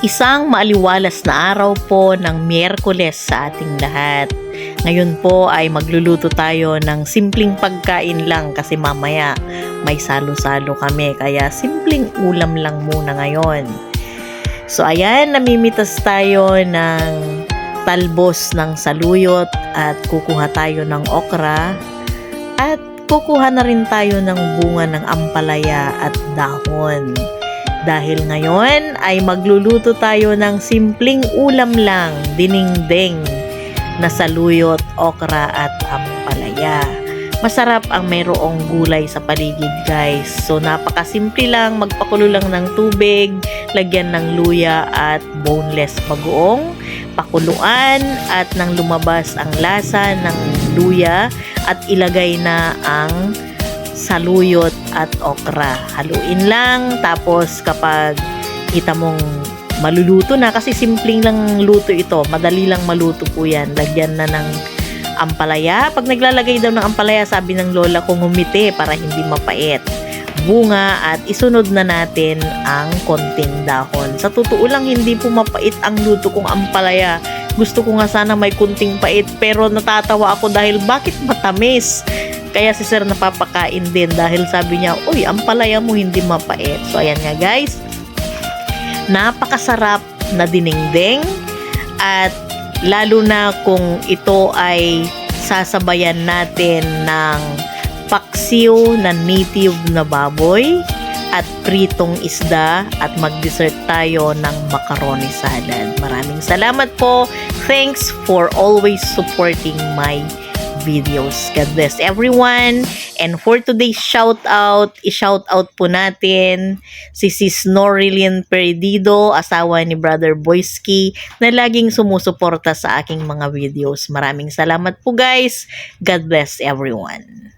Isang maaliwalas na araw po ng Miyerkules sa ating lahat. Ngayon po ay magluluto tayo ng simpleng pagkain lang kasi mamaya may salo-salo kami kaya simpleng ulam lang muna ngayon. So ayan, namimitas tayo ng talbos ng saluyot at kukuha tayo ng okra at kukuha na rin tayo ng bunga ng ampalaya at dahon. Dahil ngayon ay magluluto tayo ng simpleng ulam lang, diningding na saluyot, okra at ampalaya. Masarap ang mayroong gulay sa paligid guys. So napakasimple lang, magpakulo lang ng tubig, lagyan ng luya at boneless bagoong, pakuluan at nang lumabas ang lasa ng luya at ilagay na ang saluyot at okra. Haluin lang tapos kapag kita mong maluluto na kasi simpleng lang luto ito. Madali lang maluto po yan. Lagyan na ng ampalaya. Pag naglalagay daw ng ampalaya, sabi ng lola ko ngumiti para hindi mapait. Bunga at isunod na natin ang konting dahon. Sa totoo lang, hindi po mapait ang luto kong ampalaya. Gusto ko nga sana may kunting pait pero natatawa ako dahil bakit matamis? Kaya si sir napapakain din dahil sabi niya, uy, ang palaya mo hindi mapait. So, ayan nga guys. Napakasarap na dinengdeng at lalo na kung ito ay sasabayan natin ng paksiw na native na baboy at pritong isda at mag-dessert tayo ng macaroni salad. Maraming salamat po. Thanks for always supporting my videos. God bless everyone. And for today's shout out, i-shout out po natin si Sis Norilyn Perdido, asawa ni Brother Boyski, na laging sumusuporta sa aking mga videos. Maraming salamat po guys. God bless everyone.